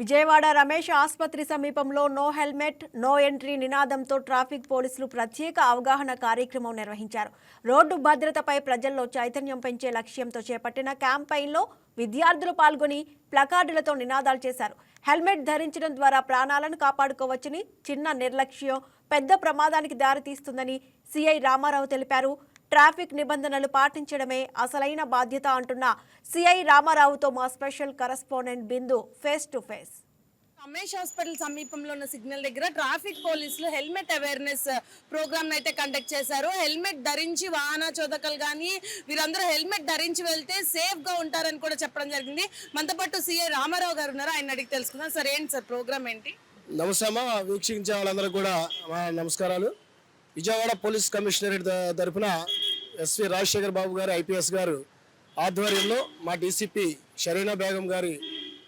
విజయవాడ రమేష్ ఆసుపత్రి సమీపంలో no helmet no entry నినాదంతో ట్రాఫిక్ పోలీసులు ప్రత్యేక అవగాహన కార్యక్రమం నిర్వహించారు. రోడ్డు భద్రతపై ప్రజల్లో చైతన్యం పెంచే లక్ష్యంతో చేపట్టిన క్యాంపెయిన్లో విద్యార్థులు పాల్గొని ప్లకార్డులతో నినాదాలు చేశారు. హెల్మెట్ ధరించడం ద్వారా ప్రాణాలను కాపాడుకోవచ్చని చిన్న నిర్లక్ష్యం పెద్ద ప్రమాదానికి దారితీస్తుందని సిఐ రామారావు తెలిపారు. ట్రాఫిక్ నిబంధనలు పాటించడమే అసలైన బాధ్యత అంటున్న సిఐ రామారావుతో మా special correspondent Bindu face to face. Ramesh hospital సమీపంలో ఉన్న సిగ్నల్ దగ్గర ట్రాఫిక్ పోలీసులు హెల్మెట్ అవేర్నెస్ ప్రోగ్రామ్ అయితే కండక్ట్ చేశారు. హెల్మెట్ ధరించి వాహన చోదకలు కానీ వీరందరూ హెల్మెట్ ధరించి వెళ్తే సేఫ్గా ఉంటారని కూడా చెప్పడం జరిగింది. మనతో పాటు సిఐ రామారావు గారు ఉన్నారు. ఆయన అడిగి తెలుసుకుందాం. సార్ ఏంటి సార్ ప్రోగ్రామ్ ఏంటి? నమస్తే అమ్మ. వీక్షించే వాళ్ళందరూ కూడా నమస్కారాలు. విజయవాడ పోలీస్ కమిషనరేట్ తరఫున తరపున ఎస్వి రాజశేఖర్ బాబు గారు ఐపీఎస్ గారు ఆధ్వర్యంలో మా డీసీపీ షరీనా బేగం గారి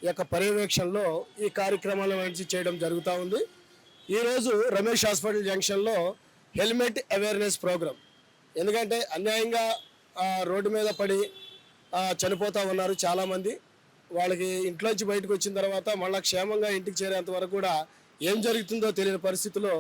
యొక్క పర్యవేక్షణలో ఈ కార్యక్రమాలను మంచి చేయడం జరుగుతూ ఉంది. ఈరోజు రమేష్ హాస్పిటల్ జంక్షన్లో హెల్మెట్ అవేర్నెస్ ప్రోగ్రాం. ఎందుకంటే అన్యాయంగా రోడ్డు మీద పడి చనిపోతూ ఉన్నారు చాలామంది. వాళ్ళకి ఇంట్లోంచి బయటకు వచ్చిన తర్వాత మళ్ళీ క్షేమంగా ఇంటికి చేరేంత వరకు కూడా ఏం జరుగుతుందో తెలియని పరిస్థితిలో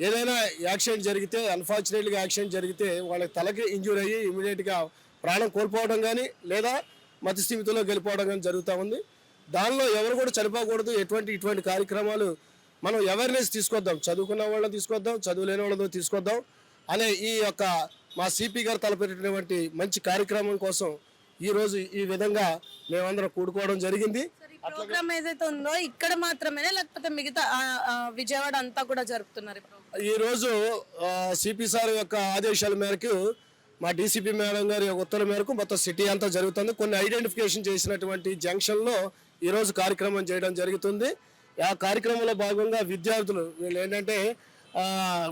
ఏదైనా యాక్సిడెంట్ జరిగితే అన్ఫార్చునేట్గా యాక్సిడెంట్ జరిగితే వాళ్ళకి తలకి ఇంజూర్ అయ్యి ఇమీడియట్గా ప్రాణం కోల్పోవడం కానీ లేదా మతి స్థితిలో గెలిపోవడం కానీ జరుగుతూ ఉంది. దానిలో ఎవరు కూడా చనిపోకూడదు. ఎటువంటి ఇటువంటి కార్యక్రమాలు మనం అవేర్నెస్ తీసుకొద్దాం. చదువుకున్న వాళ్ళని తీసుకొద్దాం. చదువు లేని తీసుకొద్దాం అనే ఈ యొక్క మా సిపి గారు తలపెట్టినటువంటి మంచి కార్యక్రమం కోసం ఈరోజు ఈ విధంగా మేమందరం కూడుకోవడం జరిగింది. ప్రోగ్రామ్ ఏదైతే ఉందో ఇక్కడ మాత్రమేనా? లేకపోతే మిగతా విజయవాడ అంతా కూడా జరుపుతున్నారు ఈ రోజు సిపి సార్ యొక్క ఆదేశాల మేరకు మా డీసీపీ మేడం గారి యొక్క ఉత్తర్వుల మేరకు మొత్తం సిటీ అంతా జరుగుతుంది. కొన్ని ఐడెంటిఫికేషన్ చేసినటువంటి జంక్షన్లో ఈ రోజు కార్యక్రమం చేయడం జరుగుతుంది. ఆ కార్యక్రమంలో భాగంగా విద్యార్థులు వీళ్ళు ఏంటంటే ఆ,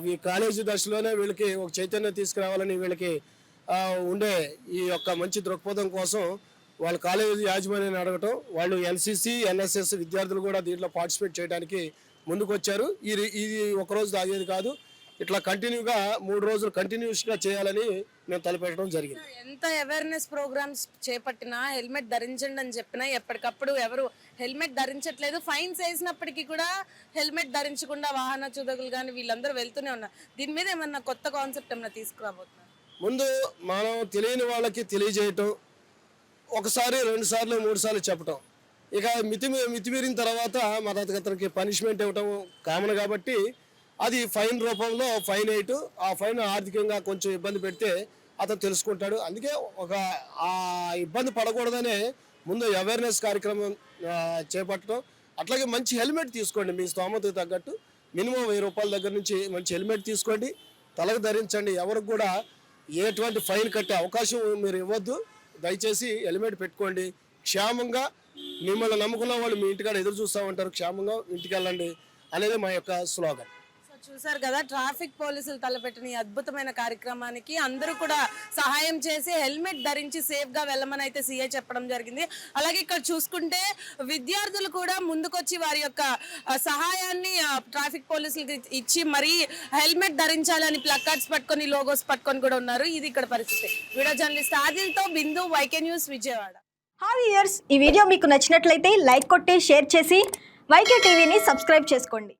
ఈ కాలేజీ దశలోనే వీళ్ళకి ఒక చైతన్యం తీసుకురావాలని వీళ్ళకి ఉండే ఈ యొక్క మంచి దృక్పథం కోసం వాళ్ళ కాలేజీ యాజమాన్యాన్ని అడగటం వాళ్ళు ఎన్సీసీ ఎన్ఎస్ఎస్ విద్యార్థులు కూడా దీంట్లో పార్టిసిపేట్ చేయడానికి ముందుకు వచ్చారు ఇది ఇది ఒక రోజు తాగేది కాదు ఇట్లా కంటిన్యూగా మూడు రోజులు కంటిన్యూస్గా చేయాలని మేము తలపెట్టడం జరిగింది. ఎంత అవేర్నెస్ ప్రోగ్రామ్స్ చేపట్టినా హెల్మెట్ ధరించండి అని చెప్పినా ఎప్పటికప్పుడు ఎవరు హెల్మెట్ ధరించట్లేదు. ఫైన్స్ వేసినప్పటికీ కూడా హెల్మెట్ ధరించకుండా వాహన చూదకులు కానీ వీళ్ళందరూ వెళ్తూనే ఉన్నారు. దీని మీద ఏమన్నా కొత్త కాన్సెప్ట్ ఏమన్నా తీసుకురాబోతున్నారు? ముందు మనం తెలియని వాళ్ళకి తెలియజేయటం ఒకసారి రెండు సార్లు మూడు సార్లు చెప్పటం. ఇక మితి మితిమీరిన తర్వాత మా అతనికి పనిష్మెంట్ ఇవ్వటం కామన్ కాబట్టి అది ఫైన్ రూపంలో ఫైన్ వేయటం ఆ ఫైన్ ఆర్థికంగా కొంచెం ఇబ్బంది పెడితే అతను తెలుసుకుంటాడు. అందుకే ఒక ఆ ఇబ్బంది పడకూడదనే ముందు అవేర్నెస్ కార్యక్రమం చేపట్టడం. అట్లాగే మంచి హెల్మెట్ తీసుకోండి మీ స్తోమతకు తగ్గట్టు. మినిమం వెయ్యి రూపాయల దగ్గర నుంచి మంచి హెల్మెట్ తీసుకోండి. తలకు ధరించండి. ఎవరికి కూడా ఎటువంటి ఫైన్ కట్టే అవకాశం మీరు ఇవ్వద్దు. దయచేసి హెల్మెట్ పెట్టుకోండి. క్షేమంగా మిమ్మల్ని నమ్ముకున్న వాళ్ళు మీ ఇంటికాడ ఎదురు చూస్తూ ఉంటారు. క్షేమంగా ఇంటికి వెళ్ళండి. అనేది మా యొక్క స్లోగన్. చూసారు కదా ట్రాఫిక్ పోలీసులు తలపెట్టిన ఈ అద్భుతమైన కార్యక్రమానికి అందరూ కూడా సహాయం చేసి హెల్మెట్ ధరించి సేఫ్గా వెళ్ళమని అయితే సీఏ చెప్పడం జరిగింది. అలాగే ఇక్కడ చూసుకుంటే విద్యార్థులు కూడా ముందుకొచ్చి వారి యొక్క సహాయాన్ని ట్రాఫిక్ పోలీసులకి ఇచ్చి మరీ హెల్మెట్ ధరించాలని ప్లకార్డ్స్ పట్టుకొని లోగోస్ పట్టుకొని కూడా ఉన్నారు. ఇది ఇక్కడ పరిస్థితి. Video journalist ఆదిల్తో Bindu YK news Vijayawada. Hi years ఈ వీడియో మీకు నచ్చినట్లయితే లైక్ కొట్టి షేర్ చేసి వైకే టీవీని సబ్స్క్రైబ్ చేసుకోండి.